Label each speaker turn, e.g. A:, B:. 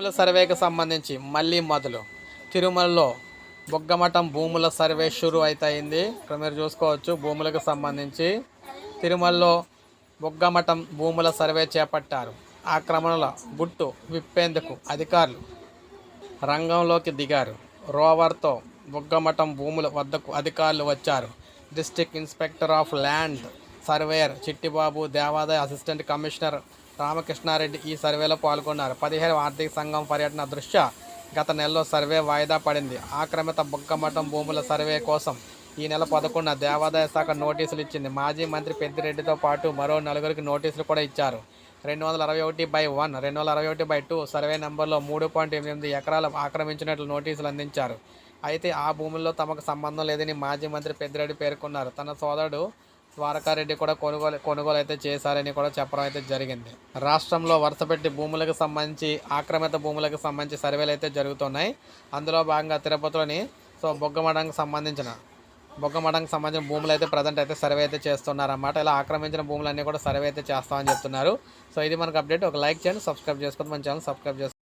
A: భూముల సర్వేకి సంబంధించి మళ్ళీ మొదలు. తిరుమలలో బొగ్గమఠం భూముల సర్వే షురు అయితే ఇక్కడ మీరు చూసుకోవచ్చు భూములకు సంబంధించి. తిరుమలలో బొగ్గమఠం భూముల సర్వే చేపట్టారు. ఆక్రమణల గుట్టు విప్పేందుకు అధికారులు రంగంలోకి దిగారు. రోవర్తో బుగ్గమఠం భూముల వద్దకు అధికారులు వచ్చారు. District inspector of land surveyor Chittibabu దేవాదాయ అసిస్టెంట్ కమిషనర్ రామకృష్ణారెడ్డి ఈ సర్వేలో పాల్గొన్నారు. పదిహేను ఆర్థిక సంఘం పర్యటన దృష్ట్యా గత నెలలో సర్వే వాయిదా పడింది. ఆక్రమిత బుగ్గమఠం భూముల సర్వే కోసం ఈ నెల పదకొండున దేవాదాయ శాఖ నోటీసులు ఇచ్చింది. మాజీ మంత్రి పెద్దిరెడ్డితో పాటు మరో నలుగురికి నోటీసులు కూడా ఇచ్చారు. రెండు వందల అరవై ఒకటి బై వన్ రెండు వందల అరవై ఒకటి బై టూ సర్వే నెంబర్లో మూడు పాయింట్ ఎనిమిది ఎకరాలు ఆక్రమించినట్లు నోటీసులు అందించారు. అయితే ఆ భూముల్లో తమకు సంబంధం లేదని మాజీ మంత్రి పెద్దిరెడ్డి పేర్కొన్నారు. తన సోదరుడు ద్వారకారెడ్డి కూడా కొనుగోలు కొనుగోలు అయితే చేశారని కూడా చెప్పడం అయితే జరిగింది. రాష్ట్రంలో వరుసపెట్టి భూములకు సంబంధించి ఆక్రమిత భూములకు సంబంధించి సర్వేలు అయితే జరుగుతున్నాయి. అందులో భాగంగా తిరుపతిలోని సో బొగ్గమడానికి సంబంధించిన బొగ్గమఠంకి సంబంధించిన భూములు అయితే ప్రజెంట్ అయితే సర్వే అయితే చేస్తున్నారన్నమాట. ఇలా ఆక్రమించిన భూములన్నీ కూడా సర్వే అయితే చేస్తామని చెప్తున్నారు. సో ఇది మనకు అప్డేట్ ఒక లైక్ చేయండి సబ్స్క్రైబ్ చేసుకోండి. మన ఛానల్ సబ్స్క్రైబ్ చేసుకోండి